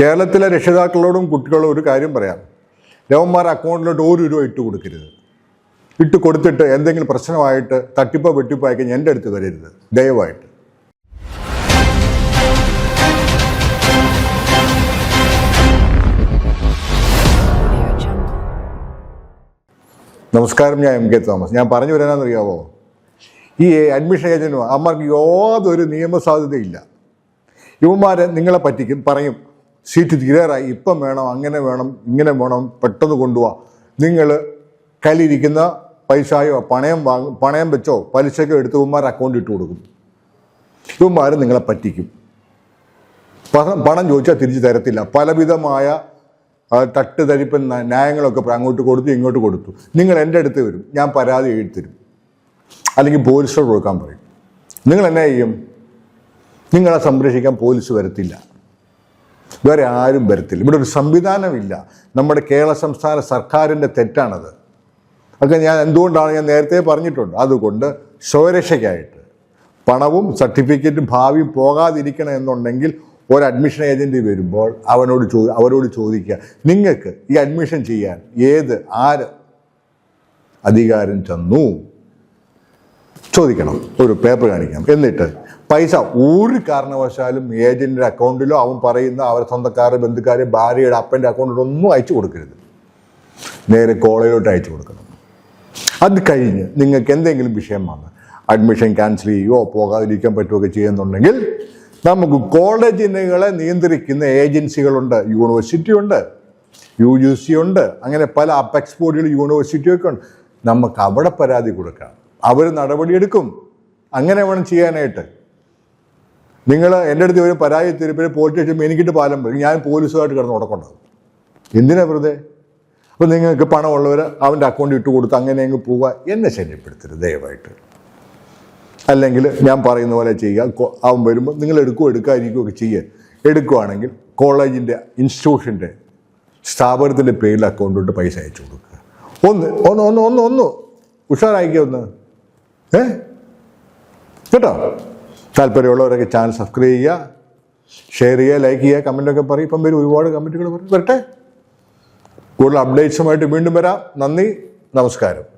കേരളത്തിലെ രക്ഷിതാക്കളോടും കുട്ടികളോടും ഒരു കാര്യം പറയാം. രവന്മാർ അക്കൗണ്ടിലോട്ട് ഒരു രൂപ ഇട്ട് കൊടുക്കരുത്. ഇട്ട് കൊടുത്തിട്ട് എന്തെങ്കിലും പ്രശ്നമായിട്ട് തട്ടിപ്പോ വെട്ടിപ്പോ എന്റെ അടുത്ത് വരരുത്. ദയവായിട്ട്. നമസ്കാരം ഞാൻ എം കെ തോമസ്. ഞാൻ പറഞ്ഞു വരാനെന്നറിയാവോ? ഈ അഡ്മിഷൻ ഏജന്റുമാർ യാതൊരു നിയമസാധ്യതയില്ല ഇവന്മാരെ നിങ്ങളെ പറ്റിക്കും പറയും. സീറ്റ് തീരാറായി. ഇപ്പം വേണം അങ്ങനെ വേണം ഇങ്ങനെ വേണം പെട്ടെന്ന് കൊണ്ടുപോവാ നിങ്ങൾ കയ്യിലിരിക്കുന്ന പൈസയോ പണയം വാങ്ങും പണയം വെച്ചോ പലിശക്കോ എടുത്ത് ഇവന്മാർ അക്കൗണ്ട് ഇട്ട് കൊടുക്കും. ഇവന്മാർ നിങ്ങളെ പറ്റിക്കും. പണം ചോദിച്ചാൽ തിരിച്ചു തരത്തില്ല. പലവിധമായ തട്ട് തരിപ്പൻ ന്യായങ്ങളൊക്കെ അങ്ങോട്ട് കൊടുത്തു ഇങ്ങോട്ട് കൊടുത്തു. നിങ്ങൾ എന്റെ അടുത്ത് വരും. ഞാൻ പരാതി എഴുത്തരും അല്ലെങ്കിൽ പോലീസിനോട് കൊടുക്കാൻ പറയും. നിങ്ങൾ എന്നാ ചെയ്യും? നിങ്ങളെ സംരക്ഷിക്കാൻ പോലീസ് വരത്തില്ല. വേറെ ആരും വരത്തില്ല. ഇവിടെ ഒരു സംവിധാനമില്ല. നമ്മുടെ കേരള സംസ്ഥാന സർക്കാരിന്റെ തെറ്റാണത്. അതൊക്കെ ഞാൻ എന്തുകൊണ്ടാണ് ഞാൻ നേരത്തെ പറഞ്ഞിട്ടുണ്ട്. അതുകൊണ്ട് സ്വരക്ഷയ്ക്കായിട്ട് പണവും സർട്ടിഫിക്കറ്റും ഭാവിയും പോകാതിരിക്കണം എന്നുണ്ടെങ്കിൽ ഒരു അഡ്മിഷൻ ഏജന്റ് വരുമ്പോൾ അവനോട് ചോ അവരോട് ചോദിക്കുക നിങ്ങൾക്ക് ഈ അഡ്മിഷൻ ചെയ്യാൻ ഏത് ആര് അധികാരം തന്നു? ചോദിക്കണം ഒരു പേപ്പർ കാണിക്കണം. എന്നിട്ട് പൈസ ഒരു കാരണവശാലും ഏജന്റിന്റെ അക്കൗണ്ടിലോ അവൻ പറയുന്ന അവരുടെ സ്വന്തക്കാരുടെ ബന്ധുക്കാരെ ഭാര്യയുടെ അപ്പന്റെ അക്കൗണ്ടിലോ ഒന്നും അയച്ചു കൊടുക്കരുത്. നേരെ കോളേജിലോട്ട് അയച്ചു കൊടുക്കണം. അത് കഴിഞ്ഞ് നിങ്ങൾക്ക് എന്തെങ്കിലും വിഷയം വന്ന് അഡ്മിഷൻ ക്യാൻസൽ ചെയ്യുകയോ പോകാതിരിക്കാൻ പറ്റുകയൊക്കെ ചെയ്യുന്നുണ്ടെങ്കിൽ നമുക്ക് കോളേജിനുകളെ നിയന്ത്രിക്കുന്ന ഏജൻസികളുണ്ട് യൂണിവേഴ്സിറ്റി ഉണ്ട് യു ജി സി ഉണ്ട് അങ്ങനെ പല അപ്പെക്സ് ബോഡികൾ യൂണിവേഴ്സിറ്റിയൊക്കെ ഉണ്ട്. നമുക്ക് അവിടെ പരാതി കൊടുക്കാം. അവർ നടപടിയെടുക്കും. അങ്ങനെ വേണം ചെയ്യാനായിട്ട്. നിങ്ങൾ എന്റെ അടുത്ത് ഒരു പരാതി തരുമ്പോൾ പോലീസ് സ്റ്റേഷൻ എനിക്കിട്ട് പാലം വരും. ഞാൻ പോലീസുമായിട്ട് കിടന്ന് ഉടക്കൊണ്ടത് എന്തിനാ വെറുതെ? അപ്പം നിങ്ങൾക്ക് പണമുള്ളവർ അവന്റെ അക്കൗണ്ട് ഇട്ട് കൊടുത്ത് അങ്ങനെ അങ്ങ് പോവുക എന്നെ ശല്യപ്പെടുത്തരുത് ദയവായിട്ട്. അല്ലെങ്കിൽ ഞാൻ പറയുന്ന പോലെ ചെയ്യുക അവൻ വരുമ്പോൾ നിങ്ങൾ എടുക്കുകയോ എടുക്കാതിരിക്കുകയൊക്കെ ചെയ്യുക എടുക്കുകയാണെങ്കിൽ കോളേജിന്റെ ഇൻസ്റ്റിറ്റ്യൂഷന്റെ സ്ഥാപനത്തിന്റെ പേരിൽ അക്കൗണ്ടിലോട്ട് പൈസ അയച്ചു കൊടുക്കുക. ഒന്ന് ഒന്ന് ഒന്ന് ഒന്ന് ഒന്ന്. ഉഷാറായിക്കുക ഒന്ന്? ഏ? കേട്ടോ? താല്പര്യമുള്ളവരൊക്കെ ചാനൽ സബ്സ്ക്രൈബ് ചെയ്യുക ഷെയർ ചെയ്യുക ലൈക്ക് ചെയ്യുക കമന്റൊക്കെ പറയും. ഇപ്പം വരും ഒരുപാട് കമന്റുകൾ പറയും. വരട്ടെ? കൂടുതൽ അപ്ഡേറ്റ്സുമായിട്ട് വീണ്ടും വരാം. നന്ദി. നമസ്കാരം.